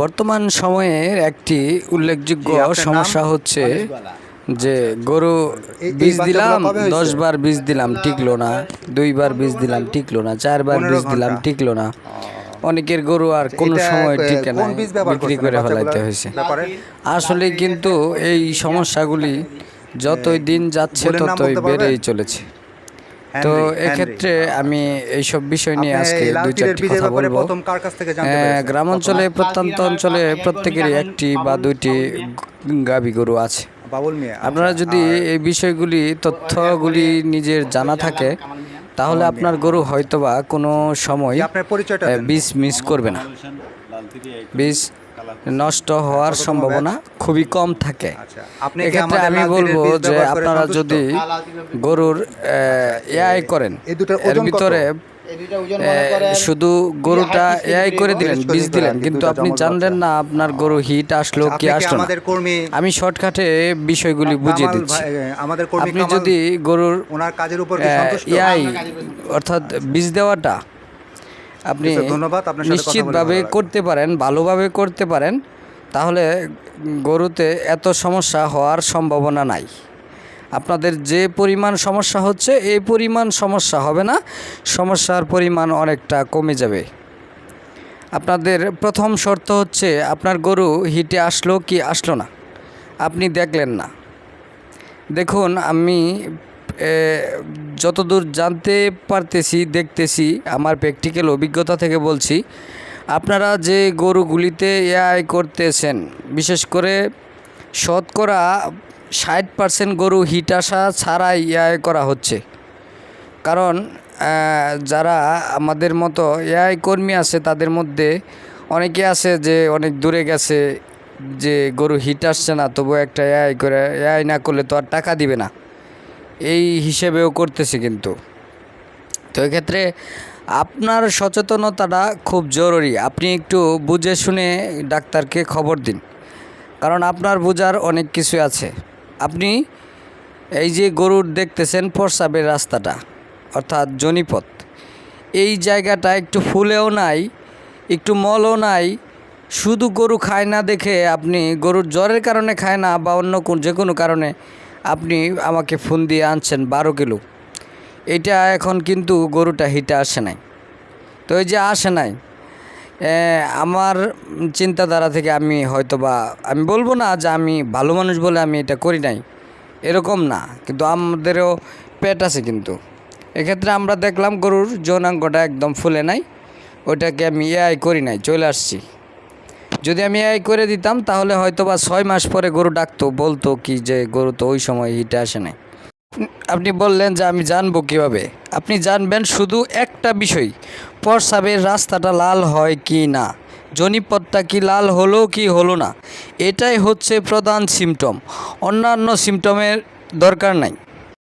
বর্তমান সময়ের একটি উল্লেখযোগ্য? সমস্যা হচ্ছে যে গরু বীজ দিলাম দশ বার বীজ দিলাম টিকলো না। দুইবার বীজ দিলাম টিকলো না। চারবার বীজ দিলাম টিকলো না। অনেকের গরু আর কোনো সময় টিকে না বিক্রি করে ফেলাইতে হয়েছে। আসলে কিন্তু এই সমস্যাগুলি যতই দিন যাচ্ছে ততই বেড়েই চলেছে। তো এক্ষেত্রে আমি এইসব বিষয় নিয়ে আজকে দুই চারটি কথা বলব? গ্রাম অঞ্চলে প্রত্যন্ত অঞ্চলে প্রত্যেকেরই একটি বা দুইটি গাভী গরু আছে। আপনারা যদি এই বিষয়গুলি তথ্যগুলি নিজের জানা থাকে তাহলে আপনার গরু হয়তোবা কোনো সময় জি, আপনার পরিচয়টা আহ, দেন। বীজ মিস করবে না। বীজ নষ্ট হওয়ার সম্ভাবনা খুবই কম থাকে। আচ্ছা, এক্ষেত্রে আমি বলব যে আপনারা যদি গরুর এআই করেন এর ভিতরে শুধু গরুটা এআই করে দিলেন বীজ দিলেন কিন্তু আপনি জানলেন না আপনার গরু হিট আসলো আচ্ছা, কি আসলো আমি শর্টকাটে বিষয়গুলি বুঝিয়ে দিচ্ছি। আপনি যদি গরুর ওনার কাজের উপর এআই অর্থাৎ বীজ দেওয়াটা আপনি ধন্যবাদ, আপনার বলে নিশ্চিতভাবে করতে পারেন ভালোভাবে করতে পারেন তাহলে গরুতে এত সমস্যা হওয়ার সম্ভাবনা নাই। আপনাদের যে পরিমাণ সমস্যা হচ্ছে এই পরিমাণ সমস্যা হবে না সমস্যার পরিমাণ অনেকটা কমে যাবে। আপনাদের প্রথম শর্ত হচ্ছে আপনার গরু হিটে আসলো কি আসলো না? আপনি দেখলেন না। দেখুন আমি যতদূর জানতে পারতেছি, দেখতেছি, আমার প্র্যাকটিক্যাল অভিজ্ঞতা থেকে বলছি, আপনারা যে গরুগুলিতে এআই করতেছেন, বিশেষ করে শতকরা ষাট পার্সেন্ট গরু হিট আসা ছাড়াই এআই করা হচ্ছে। কারণ যারা আমাদের মতো এআই কর্মী আছে, তাদের মধ্যে অনেকে আছে যে অনেক দূরে গেছে, যে গরু হিট আসছে না তবু একটা এআই করে এআই না করলে তো আর টাকা দিবে না। এই হিসেবেও করতেছে কিন্তু। তো এক্ষেত্রে আপনার সচেতনতাটা খুব জরুরি। আপনি একটু বুঝে শুনে ডাক্তারকে খবর দিন। কারণ আপনার বোঝার অনেক কিছু আছে। আপনি এই যে গরুর দেখতেছেন প্রস্রাবের রাস্তাটা, অর্থাৎ জনিপথ, এই জায়গাটা একটু ফুলেও নাই, একটু মলও নাই, শুধু গরু খায় না দেখে আপনি গরুর জ্বরের কারণে খায় না বা অন্য কোন যে কোনো কারণে আপনি আমাকে ফোন দিয়ে আনছেন বারো কিলো। এটা এখন কিন্তু গরুটা হিটে আসে নাই। তো এই যে আসে নাই আমার চিন্তাধারা থেকে আমি হয়তো বা আমি বলব না যে আমি ভালো মানুষ বলে আমি এটা করি নাই, এরকম না। কিন্তু আমাদেরও পেট আছে কিন্তু। এক্ষেত্রে আমরা দেখলাম গরুর যৌনাঙ্গটা একদম ফুলে নাই, ওইটাকে আমি এআই করি নাই, চলে আসছি। যদি আমি এআই করে দিতাম, তাহলে হয়তো বা ছয় মাস পরে গরু ডাকতো, বলতো কি যে গরু তো ওই সময় হিটে আসে নাই। আপনি বললেন যে আমি জানব কীভাবে? আপনি জানবেন শুধু একটা বিষয় প্রস্রাবের রাস্তাটা লাল হয় কি না? জনিপথটা কি লাল হলো কি হলো না? এটাই হচ্ছে প্রধান সিমটম অন্যান্য সিমটমের দরকার নাই।